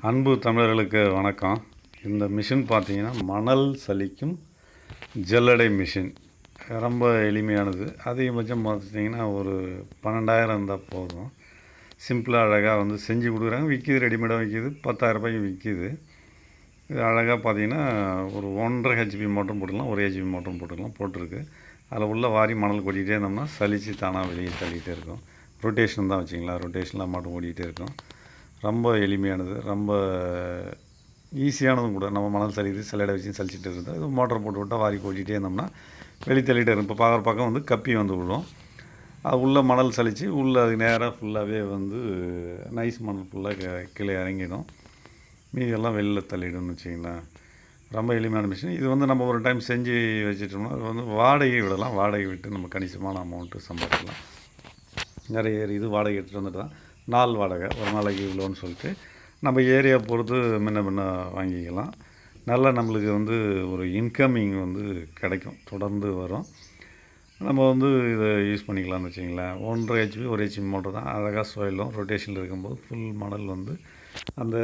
அன்பு தமிழர்களுக்கு வணக்கம். இந்த மிஷின் பார்த்தீங்கன்னா மணல் சலிக்கும் ஜல்லடை மிஷின். ரொம்ப எளிமையானது. அதிகபட்சம் பார்த்துட்டிங்கன்னா ஒரு பன்னெண்டாயிரம் இருந்தால் போதும். சிம்பிளாக அழகாக வந்து செஞ்சு கொடுக்குறாங்க. விற்கிது ரெடிமேடாக விற்கிது பத்தாயிரரூபாய்க்கு விற்கிது இது அழகாக பார்த்தீங்கன்னா ஒரு ஒன்றரை ஹெச்பி மோட்டரும் போட்டுக்கலாம். ஒரு ஹெச்பி மோட்டரும் போட்டுக்கலாம். போட்டிருக்கு. அதில் உள்ள வாரி மணல் கொட்டிகிட்டே இருந்தோம்னா சலிச்சு தானாக வெளியே தள்ளிகிட்டே இருக்கும். ரொட்டேஷன் தான் வச்சிங்களா ரொட்டேஷனில் மட்டும் ஓடிக்கிட்டே இருக்கும். ரொம்ப எளிமையானது ரொம்ப ஈஸியானதும் கூட. நம்ம மணல் சலிது சிலையிட வச்சு சலிச்சிட்டு இருந்தால் இது மோட்டர் போட்டு விட்டால் வாரி கொட்டிகிட்டே இருந்தோம்னா வெளி தள்ளிட்டு இருக்கும் இப்போ பார்க்குற பக்கம் வந்து கப்பி வந்து விடும் அது உள்ளே மணல் சலித்து உள்ளே அது நேராக ஃபுல்லாகவே வந்து நைஸ் மணல் ஃபுல்லாக கீழே இறங்கிடும். மீதியெல்லாம் வெளியில் தள்ளிடும்னு வச்சிங்களேன் ரொம்ப எளிமையான மிஷின் இது வந்து நம்ம ஒரு டைம் செஞ்சு வச்சுட்டோம்னா அது வந்து வாடகை விடலாம். வாடகை விட்டு நம்ம கணிசமான அமௌண்ட்டு சம்பாதிக்கலாம். நிறைய இது வாடகை எடுத்துகிட்டு வந்துட்டு தான் நாள் வாடகை ஒரு நாளைக்கு இவ்வளோன்னு சொல்லிட்டு நம்ம ஏரியா பொறுத்து முன்ன பின்ன வாங்கிக்கலாம். நல்லா நம்மளுக்கு வந்து ஒரு இன்கமிங் வந்து கிடைக்கும் தொடர்ந்து வரும். நம்ம வந்து இதை யூஸ் பண்ணிக்கலாம்னு வச்சிங்களேன் ஒன்றரை ஹெச்பி ஒரு ஹெச்பி மோட்டர் தான். அழகாக சோயிலும் ரொட்டேஷனில் இருக்கும்போது ஃபுல் மாடல் வந்து அந்த